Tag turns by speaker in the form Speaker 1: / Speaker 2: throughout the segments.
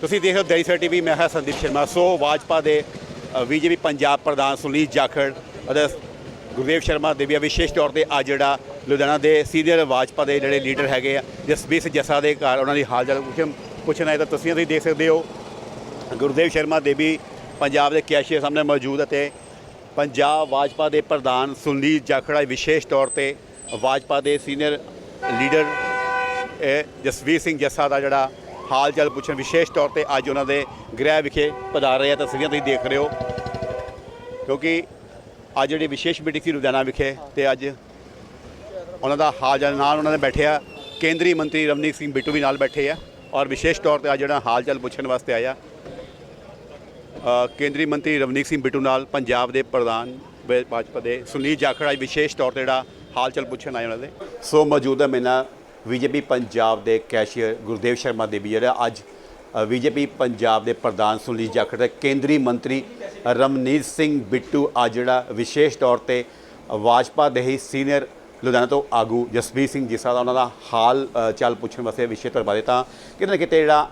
Speaker 1: ਤੁਸੀਂ ਦੇਖ ਰਹੇ ਹੋ ਦੈਨਿਕ ਟੀਵੀ, ਮੈਂ ਹਾਂ ਸੰਦੀਪ ਸ਼ਰਮਾ। ਸੋ ਭਾਜਪਾ ਦੇ ਬੀਜੇਪੀ ਪੰਜਾਬ ਪ੍ਰਧਾਨ ਸੁਨੀਲ ਜਾਖੜ ਅਤੇ ਗੁਰਦੇਵ ਸ਼ਰਮਾ ਦੇ ਵੀ ਵਿਸ਼ੇਸ਼ ਤੌਰ ਤੇ ਅੱਜ ਜਿਹੜਾ ਲੁਧਿਆਣਾ ਦੇ ਸੀਨੀਅਰ ਭਾਜਪਾ ਦੇ ਜਿਹੜੇ ਲੀਡਰ ਹੈਗੇ ਆ, ਜਸਬੀਰ ਸਿੰਘ ਜੱਸਾ ਦੇ ਘਰ ਉਹਨਾਂ ਦੀ ਹਾਲ ਚਾਲ ਪੁੱਛਣ ਪੁੱਛਣਾ ਹੈ ਤਾਂ ਤਸਵੀਰਾਂ ਤੁਸੀਂ ਦੇਖ ਸਕਦੇ ਹੋ। ਗੁਰਦੇਵ ਸ਼ਰਮਾ ਦੇਵੀ ਪੰਜਾਬ ਦੇ ਕੈਸ਼ੀਅਰ ਸਾਹਮਣੇ ਮੌਜੂਦ ਅਤੇ ਪੰਜਾਬ ਭਾਜਪਾ ਦੇ ਪ੍ਰਧਾਨ ਸੁਨੀਲ ਜਾਖੜਾ ਵਿਸ਼ੇਸ਼ ਤੌਰ ਤੇ ਭਾਜਪਾ ਦੇ ਸੀਨੀਅਰ ਲੀਡਰ ਜਸਵੀਰ ਸਿੰਘ ਜੱਸਾ ਦਾ ਜਿਹੜਾ ਹਾਲ ਚਾਲ ਪੁੱਛਣ ਵਿਸ਼ੇਸ਼ ਤੌਰ ਤੇ ਅੱਜ ਉਹਨਾਂ ਦੇ ਗ੍ਰਹਿ ਵਿਖੇ ਪਧਾਰ ਰਹੇ ਆ ਤਸਵੀਰਾਂ ਤੁਸੀਂ ਦੇਖ ਰਹੇ ਹੋ। ਕਿਉਂਕਿ ਅੱਜ ਜਿਹੜੀ ਵਿਸ਼ੇਸ਼ ਮੀਟਿੰਗ ਸੀ ਲੁਧਿਆਣਾ ਵਿਖੇ ਤੇ ਅੱਜ ਉਹਨਾਂ ਦਾ ਹਾਲ ਚਾਲ ਨਾਲ ਉਹਨਾਂ ਨੇ ਬੈਠੇ ਆ। ਕੇਂਦਰੀ ਮੰਤਰੀ ਰਵਨੀਤ ਸਿੰਘ ਬਿੱਟੂ ਵੀ ਨਾਲ ਬੈਠੇ ਆ ਔਰ ਵਿਸ਼ੇਸ਼ ਤੌਰ ਤੇ ਅੱਜ ਜਿਹੜਾ ਹਾਲ ਚਾਲ ਪੁੱਛਣ ਵਾਸਤੇ ਆਇਆ ਕੇਂਦਰੀ ਮੰਤਰੀ ਰਵਨੀਤ ਸਿੰਘ ਬਿੱਟੂ ਨਾਲ ਪੰਜਾਬ ਦੇ ਪ੍ਰਧਾਨ ਭਾਜਪਾ ਦੇ ਸੁਨੀਲ ਜਾਖੜ ਅੱਜ ਵਿਸ਼ੇਸ਼ ਤੌਰ ਤੇ ਜਿਹੜਾ ਹਾਲ ਚਾਲ ਪੁੱਛਣ ਆਏ ਉਹਨਾਂ ਦੇ। ਸੋ ਮੌਜੂਦਾ ਮੈਨਾ ਬੀਜੇਪੀ ਪੰਜਾਬ ਦੇ ਕੈਸ਼ੀਅਰ ਗੁਰਦੇਵ ਸ਼ਰਮਾ ਦੇ ਵੀ ਜਿਹੜਾ ਅੱਜ ਬੀਜੇਪੀ ਪੰਜਾਬ ਦੇ ਪ੍ਰਧਾਨ ਸੁਨੀਲ ਜਾਖੜ ਤੇ ਕੇਂਦਰੀ ਮੰਤਰੀ ਰਮਨੀਤ ਸਿੰਘ ਬਿੱਟੂ ਅੱਜ ਜਿਹੜਾ ਵਿਸ਼ੇਸ਼ ਤੌਰ ਤੇ ਵਾਜਪਾ ਦੇ ਹੀ ਸੀਨੀਅਰ ਲੁਧਿਆਣਾ ਤੋਂ ਆਗੂ ਜਸਬੀਰ ਸਿੰਘ ਜਿਸਾ ਦਾ ਉਹਨਾਂ ਦਾ ਹਾਲ ਚਾਲ ਪੁੱਛਣ ਵਾਸਤੇ ਵਿਸ਼ੇ ਤਰਪਾ ਤਾਂ ਕਿਤੇ ਨਾ ਕਿਤੇ ਜਿਹੜਾ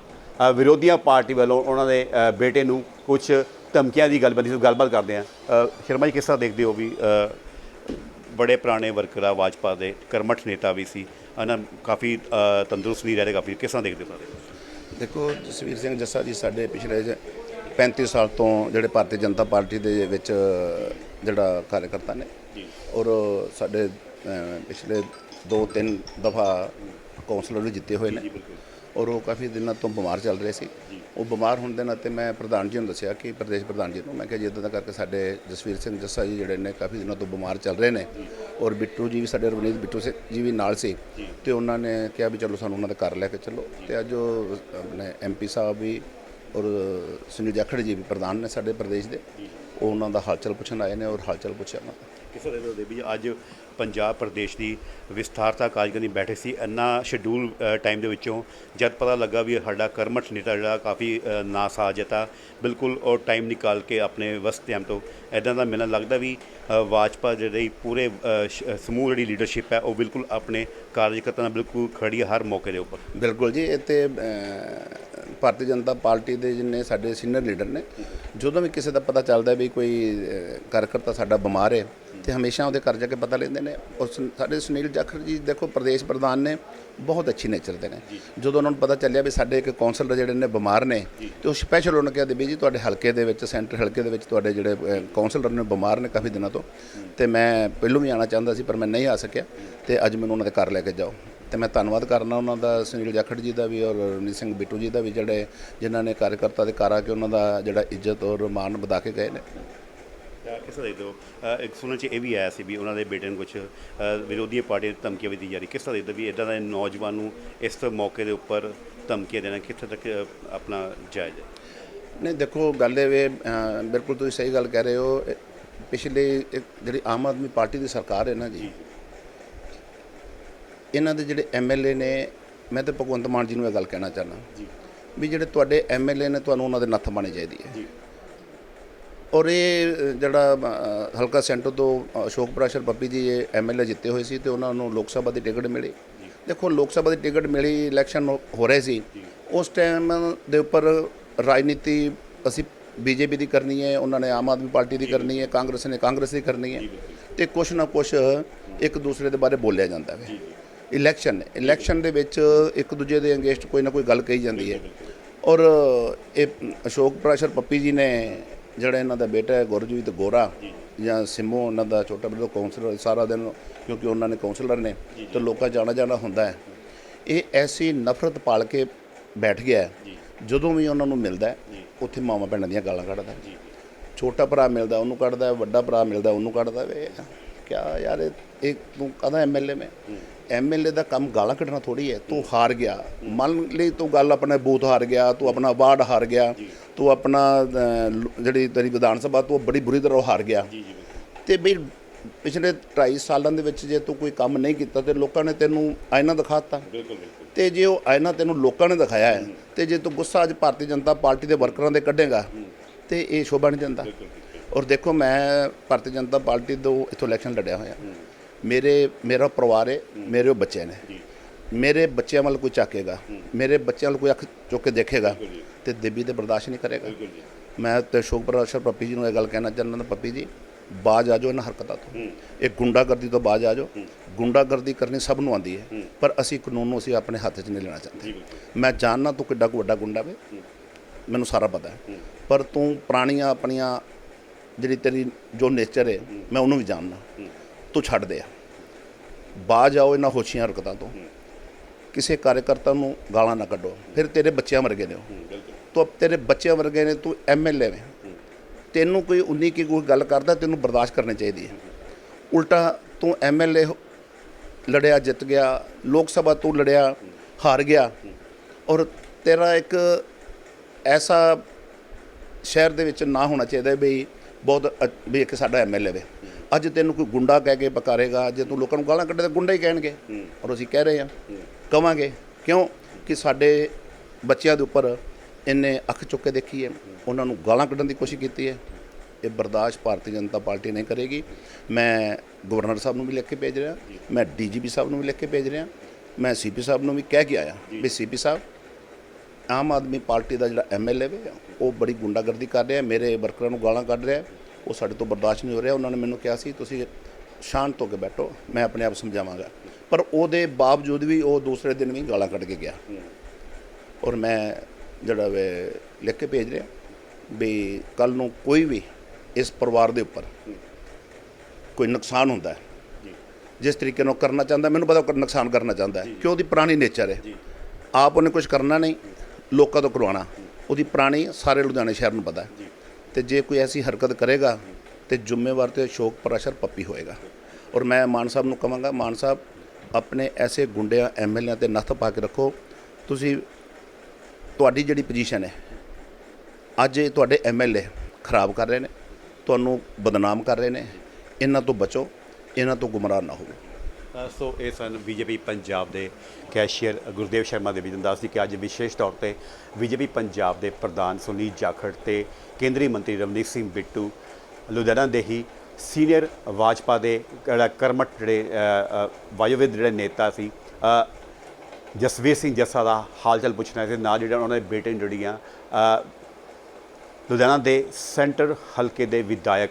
Speaker 1: ਵਿਰੋਧੀਆਂ ਪਾਰਟੀ ਵੱਲੋਂ ਉਹਨਾਂ ਦੇ ਬੇਟੇ ਨੂੰ ਕੁਝ ਧਮਕੀਆਂ ਦੀ ਗੱਲਬਾਤ ਦੀ ਗੱਲਬਾਤ ਕਰਦੇ ਆ। ਸ਼ਰਮਾ ਜੀ ਕਿਸ ਤਰ੍ਹਾਂ ਦੇਖਦੇ ਹੋ ਵੀ ਬੜੇ ਪੁਰਾਣੇ ਵਰਕਰ ਆ ਭਾਜਪਾ ਦੇ ਕਰਮਠ ਨੇਤਾ ਵੀ ਸੀ ਉਹਨਾਂ ਕਾਫੀ ਤੰਦਰੁਸਤ ਨਹੀਂ ਰਹੇ ਕਾਫੀ ਕਿਸ ਦੇਖਦੇ ਹੋ ਸਾਰੇ?
Speaker 2: ਦੇਖੋ ਜਸਵੀਰ ਸਿੰਘ ਜੱਸਾ ਜੀ ਸਾਡੇ ਪਿਛਲੇ ਜ- 35 ਸਾਲ ਤੋਂ ਜਿਹੜੇ ਭਾਰਤੀ ਜਨਤਾ ਪਾਰਟੀ ਦੇ ਵਿੱਚ ਜਿਹੜਾ ਕਾਰਜਕਰਤਾ ਨੇ ਔਰ ਸਾਡੇ ਪਿਛਲੇ 2-3 ਦਫਾ ਕੌਂਸਲਰ ਵੀ ਜਿੱਤੇ ਹੋਏ ਨੇ ਔਰ ਉਹ ਕਾਫੀ ਦਿਨਾਂ ਤੋਂ ਬਿਮਾਰ ਚੱਲ ਰਹੇ ਸੀ। ਉਹ ਬਿਮਾਰ ਹੋਣ ਦੇ ਨਾਤੇ ਮੈਂ ਪ੍ਰਧਾਨ ਜੀ ਨੂੰ ਦੱਸਿਆ ਕਿ ਪ੍ਰਦੇਸ਼ ਪ੍ਰਧਾਨ ਜੀ ਨੂੰ, ਮੈਂ ਕਿਹਾ ਜੀ ਇੱਦਾਂ ਦਾ ਕਰਕੇ ਸਾਡੇ ਜਸਵੀਰ ਸਿੰਘ ਜੱਸਾ ਜੀ ਜਿਹੜੇ ਨੇ ਕਾਫੀ ਦਿਨਾਂ ਤੋਂ ਬਿਮਾਰ ਚੱਲ ਰਹੇ ਨੇ ਔਰ ਬਿੱਟੂ ਜੀ ਵੀ ਸਾਡੇ ਰਵਨੀਤ ਬਿੱਟੂ ਜੀ ਵੀ ਨਾਲ ਸੀ ਤੇ ਉਹਨਾਂ ਨੇ ਕਿਹਾ ਵੀ ਚਲੋ ਸਾਨੂੰ ਉਹਨਾਂ ਦੇ ਘਰ ਲੈ ਕੇ ਚੱਲੋ ਤੇ ਅੱਜ ਉਹ ਆਪਣੇ ਐਮਪੀ ਸਾਹਿਬ ਵੀ ਔਰ ਸੁਨੀਲ ਜਾਖੜ ਜੀ ਵੀ ਪ੍ਰਧਾਨ ਨੇ ਸਾਡੇ ਪ੍ਰਦੇਸ਼ ਦੇ, ਉਹ ਉਹਨਾਂ ਦਾ ਹਾਲਚਲ ਪੁੱਛਣ ਆਏ ਨੇ ਔਰ ਹਾਲਚਲ ਪੁੱਛਿਆ ਉਹਨਾਂ ਦਾ।
Speaker 1: ਕਿਸ ਤਰ੍ਹਾਂ ਦੇਖਦੇ ਵੀ ਅੱਜ ਪੰਜਾਬ ਪ੍ਰਦੇਸ਼ ਦੀ ਵਿਸਥਾਰਤਾ ਕਾਰਜਕਰਨੀ ਬੈਠੇ ਸੀ, ਇੰਨਾ ਸ਼ਡਿਊਲ ਟਾਈਮ ਦੇ ਵਿੱਚੋਂ ਜਦ ਪਤਾ ਲੱਗਾ ਵੀ ਸਾਡਾ ਕਰਮਠ ਨੇਤਾ ਜਿਹੜਾ ਕਾਫੀ ਨਾਸਾਜਤਾ ਬਿਲਕੁਲ ਉਹ ਟਾਈਮ ਨਿਕਾਲ ਕੇ ਆਪਣੇ ਵਸਤ ਟਾਈਮ ਤੋਂ ਐਦਾਂ ਦਾ ਮੈਨੂੰ ਲੱਗਦਾ ਵੀ ਵਾਜਪਾ ਜਿਹੜੀ ਪੂਰੇ ਸਮੂਹ ਜਿਹੜੀ ਲੀਡਰਸ਼ਿਪ ਹੈ ਉਹ ਬਿਲਕੁਲ ਆਪਣੇ ਕਾਰਜਕਰਤਾ ਨਾਲ ਬਿਲਕੁਲ ਖੜੀ ਹੈ ਹਰ ਮੌਕੇ ਦੇ ਉੱਪਰ।
Speaker 2: ਬਿਲਕੁਲ ਜੀ ਇਹ ਤੇ ਭਾਰਤੀ ਜਨਤਾ ਪਾਰਟੀ ਦੇ ਜਿੰਨੇ ਸਾਡੇ ਸੀਨੀਅਰ ਲੀਡਰ ਨੇ, ਜਦੋਂ ਵੀ ਕਿਸੇ ਦਾ ਪਤਾ ਚੱਲਦਾ ਵੀ ਕੋਈ ਕਾਰਜਕਰਤਾ ਸਾਡਾ ਬਿਮਾਰ ਹੈ ਤੇ ਹਮੇਸ਼ਾ ਉਹਦੇ ਘਰ ਜਾ ਕੇ ਪਤਾ ਲੈਂਦੇ ਨੇ। ਔਰ ਸੁਨ- ਸਾਡੇ ਸੁਨੀਲ ਜਾਖੜ ਜੀ ਦੇਖੋ ਪ੍ਰਦੇਸ਼ ਪ੍ਰਧਾਨ ਨੇ ਬਹੁਤ ਅੱਛੀ ਨੇਚਰ ਦੇ ਨੇ। ਜਦੋਂ ਉਹਨਾਂ ਨੂੰ ਪਤਾ ਚੱਲਿਆ ਵੀ ਸਾਡੇ ਇੱਕ ਕੌਂਸਲਰ ਜਿਹੜੇ ਨੇ ਬਿਮਾਰ ਨੇ ਤੇ ਉਹ ਸਪੈਸ਼ਲ ਉਹਨਾਂ ਕਿਹਾ ਵੀ ਜੀ ਤੁਹਾਡੇ ਹਲਕੇ ਦੇ ਵਿੱਚ ਸੈਂਟਰ ਹਲਕੇ ਦੇ ਵਿੱਚ ਤੁਹਾਡੇ ਜਿਹੜੇ ਅਹ, ਕੌਂਸਲਰ ਨੇ ਬਿਮਾਰ ਨੇ ਕਾਫੀ ਦਿਨਾਂ ਤੋਂ। ਤੇ ਮੈਂ ਪਹਿਲੋਂ ਵੀ ਆਉਣਾ ਚਾਹੁੰਦਾ ਸੀ ਪਰ ਮੈਂ ਨਹੀਂ ਆ ਸਕਿਆ। ਤੇ ਅੱਜ ਮੈਨੂੰ ਉਹਨਾਂ ਦੇ ਘਰ ਲੈ ਕੇ ਜਾਓ। ਤੇ ਮੈਂ ਧੰਨਵਾਦ ਕਰਨਾ ਉਹਨਾਂ ਦਾ ਸੁਨੀਲ ਜਾਖੜ ਜੀ ਦਾ ਵੀ ਔਰ ਰਣਜੀਤ ਸਿੰਘ ਬਿੱਟੂ ਜੀ ਦਾ ਵੀ ਜਿਹੜੇ ਜਿਨ੍ਹਾਂ ਨੇ ਕਾਰਜਕਰਤਾ ਦੇ ਘਰ ਆ ਕੇ ਉਹਨਾਂ ਦਾ ਜਿਹੜਾ ਇੱਜ਼ਤ ਔਰ ਮਾਣ ਵਧਾ ਕੇ ਗਏ ਨੇ।
Speaker 1: ਕਿਸ ਤਰ੍ਹਾਂ ਦੇਖਦੇ ਹੋ? ਇੱਕ ਸੁਣਨ ਚ ਇਹ ਵੀ ਆਇਆ ਸੀ ਵੀ ਉਹਨਾਂ ਦੇ ਬੇਟੇ ਨੂੰ ਕੁਝ ਵਿਰੋਧੀ ਪਾਰਟੀ ਦੀ ਧਮਕੀਆਂ ਵੀ ਦਿੱਤੀ ਜਾ ਰਹੀ। ਕਿਸ ਤਰ੍ਹਾਂ ਦੇਖਦੇ ਵੀ ਇਦਾਂ ਦਾ ਨੌਜਵਾਨ ਨੂੰ ਇਸ ਮੌਕੇ ਦੇ ਉੱਪਰ ਧਮਕੀਆਂ ਦੇਣਾ ਕਿੱਥੇ ਤੱਕ ਆਪਣਾ ਜਾਇਜ਼ ਹੈ?
Speaker 2: ਨਹੀਂ ਦੇਖੋ ਗੱਲ ਇਹ ਵੇ ਬਿਲਕੁਲ ਤੁਸੀਂ ਸਹੀ ਗੱਲ ਕਹਿ ਰਹੇ ਹੋ। ਪਿਛਲੇ ਜਿਹੜੀ ਆਮ ਆਦਮੀ ਪਾਰਟੀ ਦੀ ਸਰਕਾਰ ਹੈ ਨਾ ਜੀ ਇਹਨਾਂ ਦੇ ਜਿਹੜੇ ਐਮਐਲਏ ਨੇ ਮੈਂ ਤਾਂ ਭਗਵੰਤ ਮਾਨ ਜੀ ਨੂੰ ਇਹ ਗੱਲ ਕਹਿਣਾ ਚਾਹੁੰਦਾ ਵੀ ਜਿਹੜੇ ਤੁਹਾਡੇ ਐਮਐਲਏ ਨੇ ਤੁਹਾਨੂੰ ਉਹਨਾਂ ਦੇ ਨੱਥ ਪਾਣੀ ਚਾਹੀਦੀ ਹੈ। ਔਰ ਇਹ ਜਿਹੜਾ ਹਲਕਾ ਸੈਂਟਰ ਤੋਂ ਅਸ਼ੋਕ ਪ੍ਰਾਸ਼ਰ ਪੱਪੀ ਜੀ ਇਹ ਐਮਐਲਏ ਜਿੱਤੇ ਹੋਏ ਸੀ ਤੇ ਉਹਨਾਂ ਨੂੰ ਲੋਕ ਸਭਾ ਦੀ ਟਿਕਟ ਮਿਲੀ। ਦੇਖੋ, ਲੋਕ ਸਭਾ ਦੀ ਟਿਕਟ ਮਿਲੀ, ਇਲੈਕਸ਼ਨ ਹੋ ਰਹੇ ਸੀ। ਉਸ ਟਾਈਮ ਦੇ ਉੱਪਰ ਰਾਜਨੀਤੀ ਅਸੀਂ ਬੀਜੇਪੀ ਦੀ ਕਰਨੀ ਹੈ, ਉਹਨਾਂ ਨੇ ਆਮ ਆਦਮੀ ਪਾਰਟੀ ਦੀ ਕਰਨੀ ਹੈ, ਕਾਂਗਰਸ ਨੇ ਕਾਂਗਰਸ ਦੀ ਕਰਨੀ ਹੈ। ਤੇ ਕੁਛ ਨਾ ਕੁਛ ਇੱਕ ਦੂਸਰੇ ਦੇ ਬਾਰੇ ਬੋਲਿਆ ਜਾਂਦਾ ਹੈ। ਇਲੈਕਸ਼ਨ ਇਲੈਕਸ਼ਨ ਦੇ ਵਿੱਚ ਇੱਕ ਦੂਜੇ ਦੇ ਅਗੇਂਸਟ ਕੋਈ ਨਾ ਕੋਈ ਗੱਲ ਕਹੀ ਜਾਂਦੀ ਹੈ। ਔਰ ਇਹ ਅਸ਼ੋਕ ਪ੍ਰਾਸ਼ਰ ਪੱਪੀ ਜੀ ਨੇ ਜਿਹੜਾ ਇਹਨਾਂ ਦਾ ਬੇਟਾ ਹੈ ਗੁਰਜੀਤ ਗੋਰਾ ਜਾਂ। ਸਿੰਮੋ ਉਹਨਾਂ ਦਾ ਛੋਟਾ ਬੇਟਾ ਕਾਉਂਸਲਰ ਸਾਰਾ ਦਿਨ ਕਿਉਂਕਿ ਉਹਨਾਂ ਨੇ ਕਾਉਂਸਲਰ ਨੇ ਤੇ ਲੋਕਾਂ ਜਾਣਾ ਜਾਣਾ ਹੁੰਦਾ ਹੈ। ਇਹ ਐਸੀ ਨਫ਼ਰਤ ਪਾਲ ਕੇ ਬੈਠ ਗਿਆ ਹੈ। ਜਦੋਂ ਵੀ ਉਹਨਾਂ ਨੂੰ ਮਿਲਦਾ ਉੱਥੇ ਮਾਵਾਂ ਭੈਣਾਂ ਦੀਆਂ ਗਾਲਾਂ ਕੱਢਦਾ। ਛੋਟਾ ਭਰਾ ਮਿਲਦਾ ਉਹਨੂੰ ਕੱਢਦਾ ਵੱਡਾ ਭਰਾ ਮਿਲਦਾ ਉਹਨੂੰ ਕੱਢਦਾ ਵੇ ਕਿਆ ਯਾਰ ਇਹ ਇਹ ਤੂੰ ਕਹਦਾ ਐਮਐਲਏ ਮੈਂ। ਐਮਐਲਏ ਦਾ ਕੰਮ ਗਾਲਾਂ ਕੱਢਣਾ ਥੋੜੀ ਹੈ। ਤੂੰ ਹਾਰ ਗਿਆ। ਮੰਨ ਲਈ ਤੂੰ ਗੱਲ ਆਪਣੇ ਬੂਥ ਹਾਰ ਗਿਆ ਤੂੰ ਆਪਣਾ ਵਾਰਡ ਹਾਰ ਗਿਆ ਤੂੰ ਆਪਣਾ ਜਿਹੜੀ ਤੇਰੀ ਵਿਧਾਨ ਸਭਾ ਤੂੰ ਬੜੀ ਬੁਰੀ ਤਰ੍ਹਾਂ ਹਾਰ ਗਿਆ। ਤੇ ਵੀ ਪਿਛਲੇ 2.5 ਸਾਲਾਂ ਦੇ ਵਿੱਚ ਜੇ ਤੂੰ ਕੋਈ ਕੰਮ ਨਹੀਂ ਕੀਤਾ ਤੇ ਲੋਕਾਂ ਨੇ ਤੈਨੂੰ ਆਇਨਾ ਦਿਖਾਤਾ। ਤੇ ਜੇ ਉਹ ਆਇਨਾ ਤੈਨੂੰ ਲੋਕਾਂ ਨੇ ਦਿਖਾਇਆ ਹੈ ਤੇ ਜੇ ਤੂੰ ਗੁੱਸਾ ਅੱਜ ਭਾਰਤੀ ਜਨਤਾ ਪਾਰਟੀ ਦੇ ਵਰਕਰਾਂ ਦੇ ਕੱਢੇਗਾ ਤੇ ਇਹ ਸ਼ੋਭਾ ਨਹੀਂ ਜਾਂਦਾ ਔਰ ਦੇਖੋ ਮੈਂ ਭਾਰਤੀ ਜਨਤਾ ਪਾਰਟੀ ਤੋਂ ਇੱਥੋਂ ਇਲੈਕਸ਼ਨ ਲੜਿਆ ਹੋਇਆ। ਮੇਰੇ ਮੇਰਾ ਪਰਿਵਾਰ ਹੈ ਮੇਰੇ ਉਹ ਬੱਚੇ ਨੇ। ਮੇਰੇ ਬੱਚਿਆਂ ਵੱਲ ਕੋਈ ਚੱਕੇਗਾ ਮੇਰੇ ਬੱਚਿਆਂ ਵੱਲ ਕੋਈ ਅੱਖ ਚੁੱਕ ਕੇ ਦੇਖੇਗਾ ਤੇ ਦੇਵੀ ਤੇ ਬਰਦਾਸ਼ਤ ਨਹੀਂ ਕਰੇਗਾ। ਮੈਂ ਤੇ ਸ਼ੋਕ ਪ੍ਰਕਾਸ਼ ਪੱਪੀ ਜੀ ਨੂੰ ਇਹ ਗੱਲ ਕਹਿਣਾ ਚਾਹੁੰਦਾ ਪੱਪੀ ਜੀ ਬਾਜ ਆ ਜਾਓ ਇਹਨਾਂ ਹਰਕਤਾਂ ਤੋਂ। ਇਹ ਗੁੰਡਾਗਰਦੀ ਤੋਂ ਬਾਜ ਆ ਜਾਓ। ਗੁੰਡਾਗਰਦੀ ਕਰਨੀ ਸਭ ਨੂੰ ਆਉਂਦੀ ਹੈ ਪਰ ਅਸੀਂ ਕਾਨੂੰਨ ਨੂੰ ਅਸੀਂ ਆਪਣੇ ਹੱਥ 'ਚ ਨਹੀਂ ਲੈਣਾ ਚਾਹੁੰਦੇ। ਮੈਂ ਜਾਣਨਾ ਤੂੰ ਕਿੱਡਾ ਕੁ ਵੱਡਾ ਗੁੰਡਾ ਵੇ। ਮੈਨੂੰ ਸਾਰਾ ਪਤਾ ਹੈ। ਪਰ ਤੂੰ ਪੁਰਾਣੀਆਂ ਆਪਣੀਆਂ ਜਿਹੜੀ ਤੇਰੀ ਜੋ ਨੇਚਰ ਹੈ ਮੈਂ ਉਹਨੂੰ ਵੀ ਜਾਣਦਾ। ਤੂੰ ਛੱਡ ਦੇ ਆ। ਬਾਜ ਆਓ ਇਹਨਾਂ ਹੋਸ਼ੀਆਂ ਹਰਕਤਾਂ ਤੋਂ। ਕਿਸੇ ਕਾਰਜਕਰਤਾ ਨੂੰ ਗਾਲਾਂ ਨਾ ਕੱਢੋ। ਫਿਰ ਤੇਰੇ ਬੱਚਿਆਂ ਵਰਗੇ ਨੇ ਉਹ। ਤੂੰ ਤੇਰੇ ਬੱਚਿਆਂ ਵਰਗੇ ਨੇ ਤੂੰ ਐਮਐਲਏ ਵੇ। ਤੈਨੂੰ ਕੋਈ 19 ਕੀ ਕੋਈ ਗੱਲ ਕਰਦਾ ਤੈਨੂੰ ਬਰਦਾਸ਼ਤ ਕਰਨੀ ਚਾਹੀਦੀ ਹੈ। ਉਲਟਾ ਤੂੰ ਐਮਐਲਏ ਲੜਿਆ ਜਿੱਤ ਗਿਆ ਲੋਕ ਸਭਾ ਤੂੰ ਲੜਿਆ ਹਾਰ ਗਿਆ। ਔਰ ਤੇਰਾ ਇੱਕ ਐਸਾ ਸ਼ਹਿਰ ਦੇ ਵਿੱਚ ਨਾ ਹੋਣਾ ਚਾਹੀਦਾ ਵੀ ਬਹੁਤ ਵੀ ਇੱਕ ਸਾਡਾ ਐਮਐਲਏ ਵੇ। ਅੱਜ ਤੈਨੂੰ ਕੋਈ ਗੁੰਡਾ ਕਹਿ ਕੇ ਪਕਾਰੇਗਾ ਜੇ ਤੂੰ ਲੋਕਾਂ ਨੂੰ ਗਾਲਾਂ ਕੱਢੇ ਤਾਂ ਗੁੰਡਾ ਹੀ ਕਹਿਣਗੇ। ਔਰ ਅਸੀਂ ਕਹਿ ਰਹੇ ਹਾਂ। ਕਵਾਂਗੇ ਕਿਉਂ? ਕਿ ਸਾਡੇ ਬੱਚਿਆਂ ਦੇ ਉੱਪਰ ਇਹਨੇ ਅੱਖ ਚੁੱਕ ਕੇ ਦੇਖੀ ਹੈ। ਉਹਨਾਂ ਨੂੰ ਗਾਲਾਂ ਕੱਢਣ ਦੀ ਕੋਸ਼ਿਸ਼ ਕੀਤੀ ਹੈ। ਇਹ ਬਰਦਾਸ਼ਤ ਭਾਰਤੀ ਜਨਤਾ ਪਾਰਟੀ ਨਹੀਂ ਕਰੇਗੀ। ਮੈਂ ਗਵਰਨਰ ਸਾਹਿਬ ਨੂੰ ਵੀ ਲਿਖ ਕੇ ਭੇਜ ਰਿਹਾ। ਮੈਂ ਡੀਜੀਪੀ ਸਾਹਿਬ ਨੂੰ ਵੀ ਲਿਖ ਕੇ ਭੇਜ ਰਿਹਾ। ਮੈਂ ਸੀਪੀ ਸਾਹਿਬ ਨੂੰ ਵੀ ਕਹਿ ਕੇ ਆਇਆ ਵੀ ਸੀਪੀ ਸਾਹਿਬ ਆਮ ਆਦਮੀ ਪਾਰਟੀ ਦਾ ਜਿਹੜਾ ਐਮਐਲਏ ਵੇ ਉਹ ਬੜੀ ਗੁੰਡਾਗਰਦੀ ਕਰ ਰਿਹਾ ਮੇਰੇ ਵਰਕਰਾਂ ਨੂੰ ਗਾਲਾਂ ਕੱਢ ਰਿਹਾ ਉਹ ਸਾਡੇ ਤੋਂ ਬਰਦਾਸ਼ਤ ਨਹੀਂ ਹੋ ਰਿਹਾ। ਉਹਨਾਂ ਨੇ ਮੈਨੂੰ ਕਿਹਾ ਸੀ, ਤੁਸੀਂ ਸ਼ਾਂਤ ਹੋ ਕੇ ਬੈਠੋ, ਮੈਂ ਆਪਣੇ ਆਪ ਸਮਝਾਵਾਂਗਾ। ਪਰ ਉਹਦੇ ਬਾਵਜੂਦ ਵੀ ਉਹ ਦੂਸਰੇ ਦਿਨ ਵੀ ਗਾਲਾਂ ਕੱਢ ਕੇ ਗਿਆ। ਔਰ ਮੈਂ ਜਿਹੜਾ ਵੇ ਲਿਖ ਕੇ ਭੇਜ ਰਿਹਾ ਵੀ ਕੱਲ ਨੂੰ ਕੋਈ ਵੀ ਇਸ ਪਰਿਵਾਰ ਦੇ ਉੱਪਰ ਕੋਈ ਨੁਕਸਾਨ ਹੁੰਦਾ ਹੈ, ਜਿਸ ਤਰੀਕੇ ਨਾਲ ਕਰਨਾ ਚਾਹੁੰਦਾ, ਮੈਨੂੰ ਪਤਾ ਉਹ ਨੁਕਸਾਨ ਕਰਨਾ ਚਾਹੁੰਦਾ ਹੈ, ਕਿ ਉਹਦੀ ਪੁਰਾਣੀ ਨੇਚਰ ਹੈ। ਆਪ ਉਹਨੇ ਕੁਝ ਕਰਨਾ ਨਹੀਂ, ਲੋਕਾਂ ਤੋਂ ਕਰਵਾਉਣਾ। ਉਹਦੀ ਪੁਰਾਣੀ ਸਾਰੇ ਲੁਧਿਆਣੇ ਸ਼ਹਿਰ ਨੂੰ ਪਤਾ ਹੈ। ਤੇ ਜੇ ਕੋਈ ਐਸੀ ਹਰਕਤ ਕਰੇਗਾ ਤੇ ਜ਼ਿੰਮੇਵਾਰ ਤੇ ਅਸ਼ੋਕ ਪ੍ਰਸ਼ਰ ਪੱਪੀ ਹੋਏਗਾ। ਔਰ ਮੈਂ ਮਾਨ ਸਾਹਿਬ ਨੂੰ ਕਹਾਂਗਾ, ਮਾਨ ਸਾਹਿਬ, ਆਪਣੇ ਐਸੇ ਗੁੰਡਿਆਂ ਐਮਐਲਏ ਤੇ ਨੱਥ ਪਾ ਕੇ ਰੱਖੋ। ਤੁਸੀਂ, ਤੁਹਾਡੀ ਜਿਹੜੀ ਪੋਜੀਸ਼ਨ ਹੈ, ਅੱਜ ਇਹ ਤੁਹਾਡੇ ਐਮਐਲਏ ਖਰਾਬ ਕਰ ਰਹੇ ਨੇ, ਤੁਹਾਨੂੰ ਬਦਨਾਮ ਕਰ ਰਹੇ ਨੇ। ਇਹਨਾਂ ਤੋਂ ਬਚੋ, ਇਹਨਾਂ ਤੋਂ ਗੁੰਮਰਾਹ ਨਾ ਹੋਵੋ।
Speaker 1: ਸੋ ਇਹ ਸਨ ਬੀਜੇਪੀ ਪੰਜਾਬ ਦੇ ਕੈਸ਼ੀਅਰ ਗੁਰਦੇਵ ਸ਼ਰਮਾ ਦੇ ਵੀ ਦੱਸ ਕਿ ਅੱਜ ਵਿਸ਼ੇਸ਼ ਤੌਰ ਤੇ ਬੀਜੇਪੀ ਪੰਜਾਬ ਦੇ ਪ੍ਰਧਾਨ ਸੁਨੀਲ ਜਾਖੜ ਤੇ ਕੇਂਦਰੀ ਮੰਤਰੀ ਰਵਨੀਤ ਸਿੰਘ ਬਿੱਟੂ ਲੁਧਿਆਣਾ ਦੇ ਹੀ ਸੀਨੀਅਰ ਵਾਜਪਾ ਦੇ ਕਰਮਟ ਜਿਹੜੇ ਅ, ਵਾਯੂਵਿਦ ਜਿਹੜੇ ਨੇਤਾ ਸੀ ਜਸਵੀਰ ਸਿੰਘ ਜੱਸਾ ਦਾ ਹਾਲ ਚਾਲ ਪੁੱਛਣਾ ਸੀ ਨਾਲ ਜਿਹੜਾ ਉਹਨਾਂ ਦੇ ਬੇਟੇ ਨੇ ਜਿਹੜੀਆਂ ਲੁਧਿਆਣਾ ਦੇ ਸੈਂਟਰ ਹਲਕੇ ਦੇ ਵਿਧਾਇਕ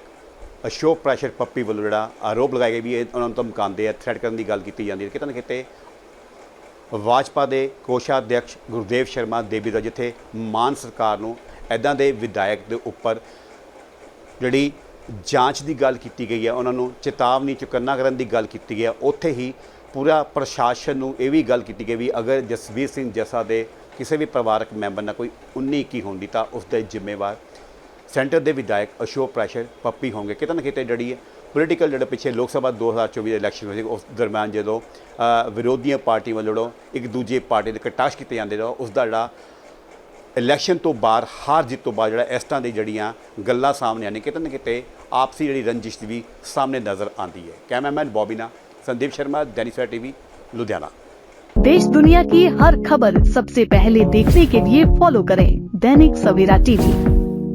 Speaker 1: ਅਸ਼ੋਕ ਪ੍ਰੈਸ਼ਰ ਪੱਪੀ ਵੱਲੋਂ ਜਿਹੜਾ ਆਰੋਪ ਲਗਾਇਆ ਗਿਆ ਵੀ ਇਹ ਉਹਨਾਂ ਨੂੰ ਧਮਕਾਉਂਦੇ ਆ ਥ੍ਰੈਟ ਕਰਨ ਦੀ ਗੱਲ ਕੀਤੀ ਜਾਂਦੀ ਹੈ। ਕਿਤੇ ਨਾ ਕਿਤੇ ਵਾਜਪਾ ਦੇ ਕੋਸ਼ਾਧਿਕਸ਼ ਗੁਰਦੇਵ ਸ਼ਰਮਾ ਦੇਵੀ ਦਾ ਜਿੱਥੇ ਮਾਨ ਸਰਕਾਰ ਨੂੰ ਐਦਾਂ ਦੇ ਵਿਧਾਇਕ ਦੇ ਉੱਪਰ ਜਿਹੜੀ ਜਾਂਚ ਦੀ ਗੱਲ ਕੀਤੀ ਗਈ ਹੈ, ਉਹਨਾਂ ਨੂੰ ਚੇਤਾਵਨੀ ਚੁਕੰਨਾ ਕਰਨ ਦੀ ਗੱਲ ਕੀਤੀ ਗਈ ਹੈ, ਉੱਥੇ ਹੀ ਪੂਰਾ ਪ੍ਰਸ਼ਾਸਨ ਨੂੰ ਇਹ ਵੀ ਗੱਲ ਕੀਤੀ ਗਈ ਵੀ ਅਗਰ ਜਸਵੀਰ ਸਿੰਘ ਜਸਾ ਦੇ ਕਿਸੇ ਵੀ ਪਰਿਵਾਰਕ ਮੈਂਬਰ ਨਾਲ ਕੋਈ 19 ਕੀ ਹੁੰਦੀ ਤਾਂ ਉਸ ਦੇ ਜ਼ਿੰਮੇਵਾਰ ਸੈਂਟਰ ਦੇ ਵਿਧਾਇਕ ਅਸ਼ੋਕ ਪ੍ਰੈਸ਼ਰ ਪੱਪੀ ਹੋਣਗੇ। ਕਿਤੇ ਨਾ ਕਿਤੇ ਜਿਹੜੀ ਪੋਲੀਟੀਕਲ ਜਿਹੜਾ ਪਿੱਛੇ ਲੋਕ ਸਭਾ 2024 ਦੇ ਇਲੈਕਸ਼ਨ ਹੋਏ ਉਸ ਦਰਮਿਆਨ ਜਦੋਂ ਵਿਰੋਧੀਆਂ ਪਾਰਟੀ ਵੱਲੋਂ ਇੱਕ ਦੂਜੇ ਪਾਰਟੀ ਦੇ ਕਟਾਸ਼ ਕੀਤੇ ਜਾਂਦੇ ਰਹੋ ਉਸ ਦਾ ਜਿਹੜਾ ਇਲੈਕਸ਼ਨ ਤੋਂ ਬਾਅਦ, ਹਾਰ ਜਿੱਤ ਤੋਂ ਬਾਅਦ ਜਿਹੜਾ ਇਸ ਤਰ੍ਹਾਂ ਦੀ ਜੜੀਆਂ ਗੱਲਾਂ ਸਾਹਮਣੇ ਆਣੀ ਕਿਤੇ ਨਾ ਕਿਤੇ ਆਪਸੀ ਜਿਹੜੀ ਰੰਜਿਸ਼ ਵੀ ਸਾਹਮਣੇ ਨਜ਼ਰ ਆਉਂਦੀ ਹੈ। ਕੈਮਰਾਮੈਨ ਬੋਬੀਨਾ संदीप शर्मा दैनिक टीवी लुधियाना
Speaker 3: देश दुनिया की हर खबर सबसे पहले देखने के लिए फॉलो करें Dainik Savera TV.